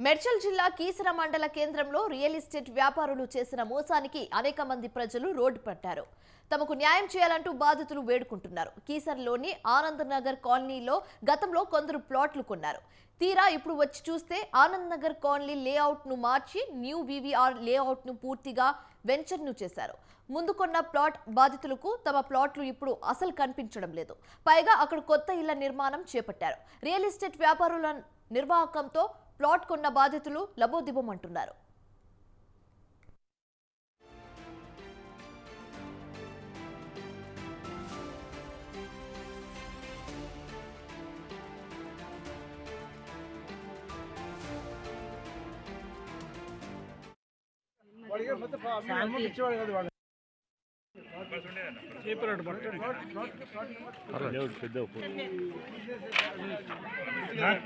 మెడ్చల్ జిల్లా కీసర మండల కేంద్రంలో రియల్ ఎస్టేట్ వ్యాపారులు చేసిన మోసానికి అనేక మంది ప్రజలు రోడ్డు పట్టారు. తమకు న్యాయం చేయాలంటూ బాధితులు వేడుకుంటున్నారు. కీసర్లోని ఆనంద్ నగర్ కాలనీలో గతంలో కొందరు ప్లాట్లు కొన్నారు. తీరా ఇప్పుడు వచ్చి చూస్తే ఆనంద్ నగర్ కాలనీ లేఅవుట్ను మార్చి న్యూ వివిఆర్ లేఅవుట్ను పూర్తిగా వెంచర్ను చేశారు. ముందు కొన్న ప్లాట్ బాధితులకు తమ ప్లాట్లు ఇప్పుడు అసలు కనిపించడం లేదు. పైగా అక్కడ కొత్త ఇళ్ళ నిర్మాణం చేపట్టారు. రియల్ ఎస్టేట్ వ్యాపారుల నిర్వాహకంతో ప్లాట్ కొన్న బాధితులు లబోదిబమంటున్నారు.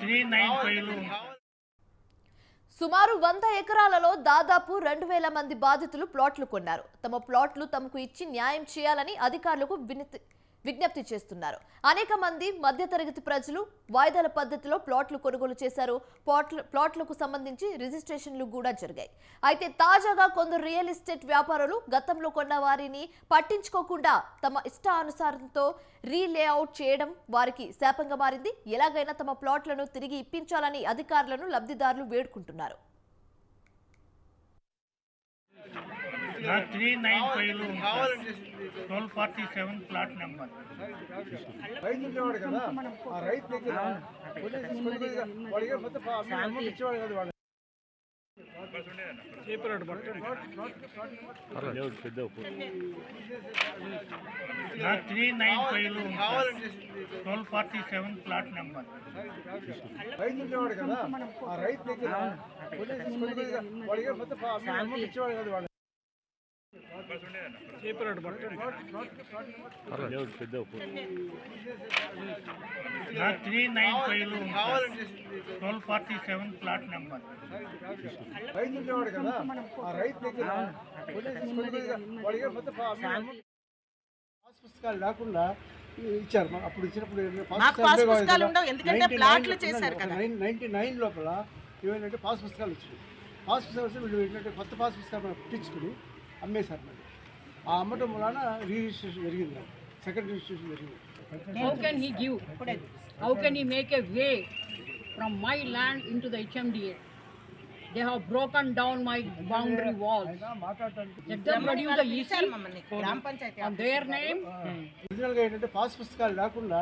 త్రీ నైన్ ఫైవ్ సుమారు వంద ఎకరాలలో దాదాపు రెండు వేల మంది బాధితులు ప్లాట్లు కొన్నారు. తమ ప్లాట్లు తమకు ఇచ్చి న్యాయం చేయాలని అధికారులకు వినతి విజ్ఞప్తి చేస్తున్నారు. అనేక మంది మధ్యతరగతి ప్రజలు వాయిదాల పద్ధతిలో ప్లాట్లు కొనుగోలు చేశారు. ప్లాట్లకు సంబంధించి రిజిస్ట్రేషన్లు కూడా జరిగాయి. అయితే తాజాగా కొందరు రియల్ ఎస్టేట్ వ్యాపారులు గతంలో కొన్న వారిని పట్టించుకోకుండా తమ ఇష్టానుసారంతో రీలేఅవుట్ చేయడం వారికి శాపంగా మారింది. ఎలాగైనా తమ ప్లాట్లను తిరిగి ఇప్పించాలని అధికారులను లబ్ధిదారులు వేడుకుంటున్నారు. Three nine five twelve forty seven plot number. రైతు ఉండేవాడు కదా ఆ రైతు దగ్గర వాడికి ఇచ్చేవాడు కదా వాడు three nine five twelve forty seven plot number. రైతు ఉండేవాడు కదా ఆ రైతు దగ్గర వాడికి ఇచ్చేవాడు కదా వాడు. Three nine five twelve forty seven plot number రైతు కదా ఆ దగ్గర పుస్తకాలు లేకుండా ఇచ్చారు అప్పుడు ఇచ్చినప్పుడు. నైన్టీ నైన్ లోపల ఏమైందంటే పాస్ పుస్తకాలు వచ్చినాయి పాస్ పుస్తకాలు వస్తే వీళ్ళు ఏంటంటే కొత్త పాస్ పుస్తకాలు పుట్టించుకుని అమ్మేశారు మరి ఆ అమ్మటం వలన రిజిస్ట్రేషన్ జరిగింది. సెకండ్ రిజిస్ట్రేషన్ జరిగింది How can he give? How can he make a way from my land into the HMDA? They have broken down my boundary walls. Let them produce the EC మమ్మల్ని గ్రామ panchayat on their name. ఒరిజినల్గా ఏంటంటే pass పుస్తకాలు లేకుండా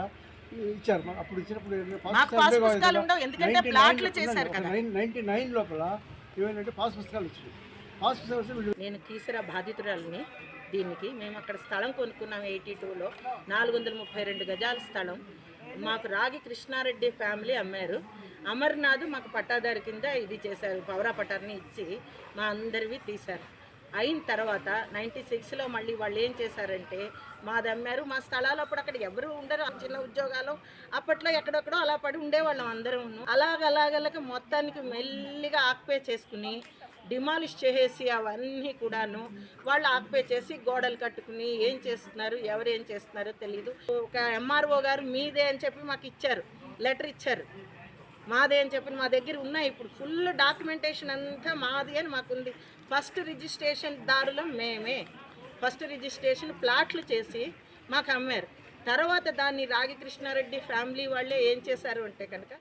ఇచ్చారు మాకు అప్పుడు ఇచ్చినప్పుడు ఏంటంటే పాస్ మాకు పాస్ పుస్తకాలు ఉండవు, ఎందుకంటే ప్లాట్లు చేశారు కదా. నైన్టీ నైన్ లోపల ఏమైందంటే పాస్ పుస్తకాలు వచ్చినాయి పాస్ పుస్తకాలు నేను కీసర బాధితురాలిని దీనికి మేము అక్కడ స్థలం కొనుక్కున్నాం ఎయిటీ టూలో. నాలుగు వందల ముప్పై రెండు గజాల స్థలం. మాకు రాగి కృష్ణారెడ్డి ఫ్యామిలీ అమ్మారు. అమర్నాథ్ మాకు పట్టాదారి కింద ఇది చేశారు పవరా పట్టార్ని ఇచ్చి మా అందరివి తీశారు. అయిన తర్వాత నైంటీ సిక్స్లో మళ్ళీ వాళ్ళు ఏం చేశారంటే మాది అమ్మారు మా స్థలాలు అప్పుడు అక్కడ ఎవరు ఉండరు ఆ చిన్న ఉద్యోగాలు. అప్పట్లో ఎక్కడెక్కడో అలా పడి ఉండేవాళ్ళం అందరం అలాగ అలాగలకి మొత్తానికి మెల్లిగా ఆక్పే చేసుకుని డిమాలిష్ చేసేసి అవన్నీ కూడాను వాళ్ళు ఆక్పే చేసి గోడలు కట్టుకుని ఏం చేస్తున్నారు ఎవరు ఏం చేస్తున్నారో తెలియదు ఒక ఎంఆర్ఓ గారు మీదే అని చెప్పి మాకు ఇచ్చారు లెటర్ ఇచ్చారు. మాదే అని చెప్పి మా దగ్గర ఉన్నాయి ఇప్పుడు. ఫుల్ డాక్యుమెంటేషన్ అంతా మాది అని మాకుంది. ఫస్ట్ రిజిస్ట్రేషన్ దారులో మేమే. ఫస్ట్ రిజిస్ట్రేషన్ ప్లాట్లు చేసి మాకు అమ్మారు. తర్వాత దాన్ని రాగి కృష్ణారెడ్డి ఫ్యామిలీ వాళ్ళే ఏం చేశారు అంటే కనుక